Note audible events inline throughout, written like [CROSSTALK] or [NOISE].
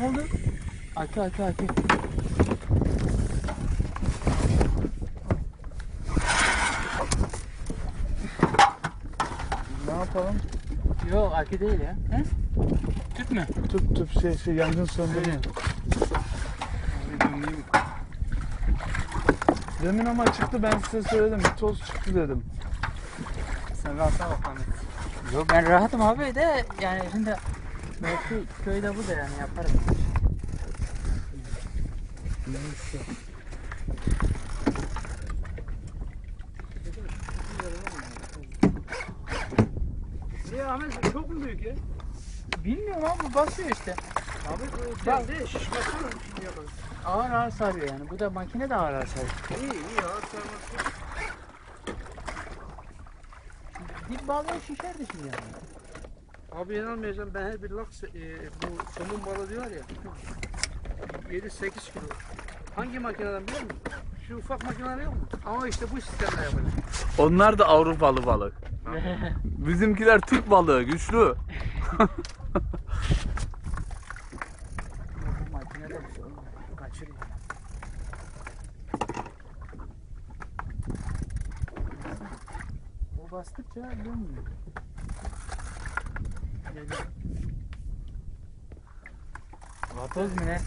Ne oldu? Akü akü akü. Ne yapalım? Yok akü değil ya. He? Tüp mü? Tüp tüp şey şey yangın söndürme. Demin ama çıktı ben size söyledim. Bir toz çıktı dedim. Sen rahatına bak Ahmet. Yok ben rahatım abi de yani şimdi belki köyde bu da yani yaparım. Neyse. Niye Ahmet çok mu büyük ya? Bilmiyorum abi basıyor işte. Abi bu Bak. de şişmesi mi şimdi yapalım? Ağır ağır sarıyor yani. Bu da makine de ağır ağır sarıyor. İyi iyi ağır sarması. Dip balığı şişerdi şimdi yani. Abi inanmayacağım ben her bir laks e, bu somun balığı diyor ya 7-8 kilo. Hangi makineden biliyor musun? Şu ufak makineler yok mu? Ama işte bu sistemle yapacak. Onlar da Avrupalı balık. [LAUGHS] Bizimkiler Türk balığı güçlü. [LAUGHS] bu makine de bir şey olmuyor. Kaçırıyor. O bastıkça dönmüyor. Vatoz mu ne?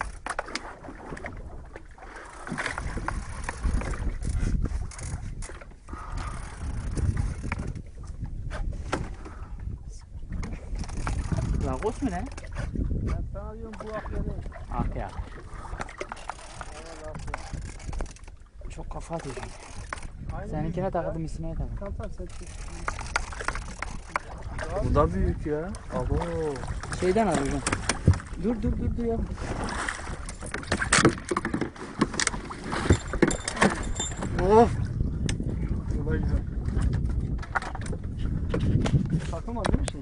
Lagos mu ne? Ben sana diyorum bu akya değil. Ah ya. Çok kafa atıyor. Seninkine takıldım ismine takıldım. Tamam tamam sen. Bu da büyük ya. Abo. Şeyden arıyorum. Dur dur dur dur ya. Of. Bu da güzel. Takılmadı mi şey?